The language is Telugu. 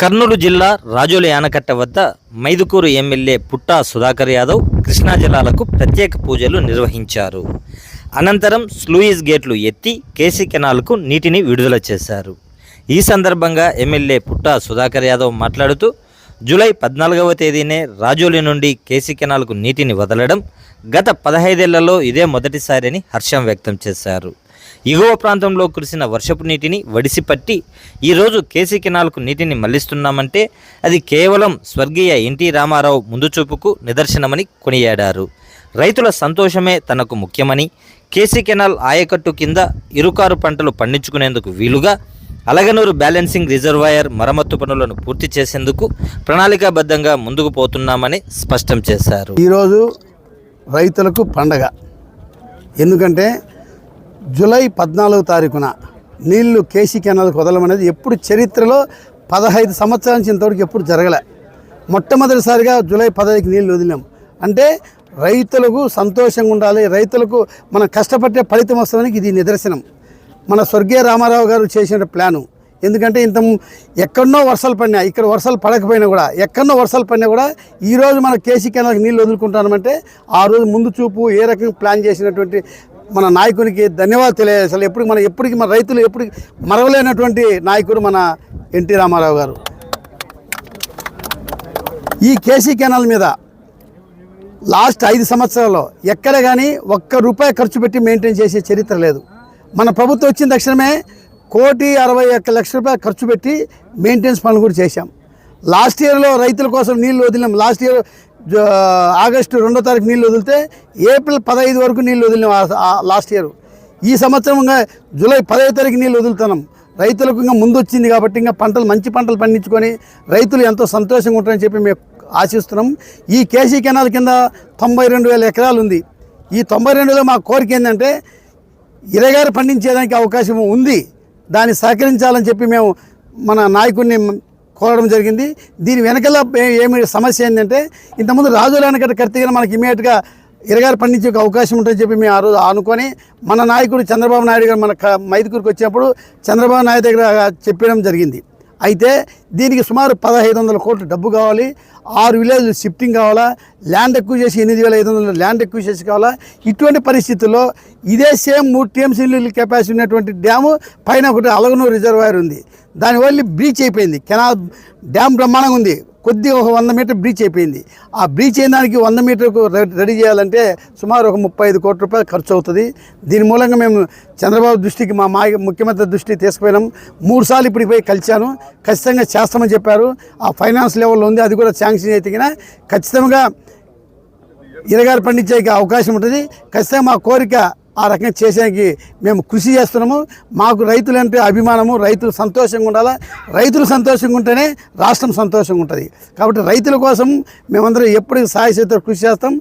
కర్నూలు జిల్లా రాజోలి ఆనకట్ట వద్ద మైదుకూరు ఎమ్మెల్యే పుట్టా సుధాకర్ యాదవ్ కృష్ణా జలాలకు ప్రత్యేక పూజలు నిర్వహించారు. అనంతరం స్లూయిస్ గేట్లు ఎత్తి కేసీ కెనాల్కు నీటిని విడుదల చేశారు. ఈ సందర్భంగా ఎమ్మెల్యే పుట్టా సుధాకర్ యాదవ్ మాట్లాడుతూ జూలై పద్నాలుగవ తేదీనే రాజోలి నుండి కేసీ కెనాల్కు నీటిని వదలడం గత పదహైదేళ్ళలో ఇదే మొదటిసారి అని హర్షం వ్యక్తం చేశారు. ఎగువ ప్రాంతంలో కురిసిన వర్షపు నీటిని వడిసిపట్టి ఈరోజు కేసీ కెనాల్కు నీటిని మళ్ళిస్తున్నామంటే అది కేవలం స్వర్గీయ ఎన్టీ రామారావు ముందు చూపుకు నిదర్శనమని కొనియాడారు. రైతుల సంతోషమే తనకు ముఖ్యమని కేసీ కెనాల్ ఆయకట్టు కింద ఇరుకారు పంటలు పండించుకునేందుకు వీలుగా అలగనూరు బ్యాలెన్సింగ్ రిజర్వాయర్ మరమ్మత్తు పనులను పూర్తి చేసేందుకు ప్రణాళికాబద్ధంగా ముందుకు పోతున్నామని స్పష్టం చేశారు. ఈరోజు రైతులకు పండగ. ఎందుకంటే జూలై పద్నాలుగు తారీఖున నీళ్ళు కేసీ కెనాల్కి వదలమనేది ఎప్పుడు చరిత్రలో పదహైదు సంవత్సరాల నుంచి ఇంతవరకు ఎప్పుడు జరగలే. మొట్టమొదటిసారిగా జూలై పదహైదుకి నీళ్ళు వదిలాం అంటే రైతులకు సంతోషంగా ఉండాలి రైతులకు మనం కష్టపడే ఫలితం వస్తుందని ఇది నిదర్శనం. మన స్వర్గీయ రామారావు గారు చేసిన ప్లాను. ఎందుకంటే ఇంత ఎక్కడో వర్షాలు పడినా ఇక్కడ వర్షాలు పడకపోయినా కూడా ఎక్కడో వర్షాలు పడినా కూడా ఈ రోజు మన కేసీ కెనాల్కి నీళ్ళు వదులుకుంటామంటే ఆ రోజు ముందు చూపు ఏ రకంగా ప్లాన్ చేసినటువంటి మన నాయకునికి ధన్యవాదాలు అసలు ఎప్పుడు మన ఎప్పటికీ మన రైతులు ఎప్పటికి మరవలేనటువంటి నాయకుడు మన ఎన్టీ రామారావు గారు. ఈ కేసీ కెనాల్ మీద లాస్ట్ ఐదు సంవత్సరాల్లో ఎక్కడ కానీ ఒక్క రూపాయి ఖర్చు పెట్టి మెయింటైన్ చేసే చరిత్ర లేదు. మన ప్రభుత్వం వచ్చిన తక్షణమే కోటి అరవై ఒక్క లక్ష రూపాయలు ఖర్చు పెట్టి మెయింటెనెన్స్ పనులు కూడా చేశాం. లాస్ట్ ఇయర్లో రైతుల కోసం నీళ్ళు వదిలినాం. లాస్ట్ ఇయర్ ఆగస్టు రెండో తారీఖు నీళ్ళు వదిలితే ఏప్రిల్ పదహైదు వరకు నీళ్ళు వదిలినాం ఆ- లాస్ట్ ఇయర్. ఈ సంవత్సరం ఇంకా జూలై పదహైదు తారీఖు నీళ్ళు వదులుతున్నాం. రైతులకు ఇంకా ముందు వచ్చింది కాబట్టి ఇంకా పంటలు మంచి పంటలు పండించుకొని రైతులు ఎంతో సంతోషంగా ఉంటారని చెప్పి మేము ఆశిస్తున్నాం. ఈ కేసీ కెనాల్ కింద తొంభై రెండు వేల ఎకరాలు ఉంది. ఈ తొంభై రెండులో మా కోరిక ఏంటంటే ఇరగారు పండించేదానికి అవకాశం ఉంది. దాన్ని సహకరించాలని చెప్పి మేము మన నాయకుడిని కోరడం జరిగింది. దీని వెనకాల ఏమి సమస్య ఏంటంటే ఇంతకుముందు రాజుల వెనకట కర్తీగా మనకి ఇమీడియట్గా ఇరగారు పండించే ఒక అవకాశం ఉంటుందని చెప్పి మేము ఆ రోజు అనుకొని మన నాయకుడు చంద్రబాబు నాయుడు గారు మన మైదుకూరుకు వచ్చినప్పుడు చంద్రబాబు నాయుడు దగ్గర చెప్పడం జరిగింది. అయితే దీనికి సుమారు పదహైదు వందల కోట్లు డబ్బు కావాలి ఆరు విలేజ్ షిఫ్టింగ్ కావాలా ల్యాండ్ ఎక్కువ చేసి ఎనిమిది వేల ఐదు వందల ల్యాండ్ ఎక్కువ చేసి కావాలా ఇటువంటి పరిస్థితుల్లో ఇదే సేమ్ మూడు టీఎంసీ కెపాసిటీ ఉన్నటువంటి డ్యాము పైన ఒకటి అలగనూరు రిజర్వాయర్ ఉంది. దానివల్ల బ్రీచ్ అయిపోయింది. కెనాల్ డ్యామ్ బ్రహ్మాండంగా ఉంది. కొద్దిగా ఒక వంద మీటర్ బ్రీచ్ అయిపోయింది. ఆ బ్రీచ్ అయిన దానికి వంద మీటర్కు రెడీ చేయాలంటే సుమారు ఒక ముప్పై ఐదు కోట్ల రూపాయలు ఖర్చు అవుతుంది. దీని మూలంగా మేము చంద్రబాబు దృష్టికి మా మా ముఖ్యమంత్రి దృష్టికి తీసుకుపోయినాం. మూడు సార్లు ఇప్పటికి పోయి కలిశాను. ఖచ్చితంగా చేస్తామని చెప్పారు. ఆ ఫైనాన్స్ లెవెల్లో ఉంది. అది కూడా శాంక్షన్ అయితే ఖచ్చితంగా ఇరగారు పండించే అవకాశం ఉంటుంది. ఖచ్చితంగా మా కోరిక ఆ రకంగా చేసేకి మేము కృషి చేస్తున్నాము. మాకు రైతులంటే అభిమానము రైతులు సంతోషంగా ఉండాలా? రైతులు సంతోషంగా ఉంటేనే రాష్ట్రం సంతోషంగా ఉంటుంది. కాబట్టి రైతుల కోసం మేమందరం ఎప్పటికీ సాయశక్తితో కృషి చేస్తాం.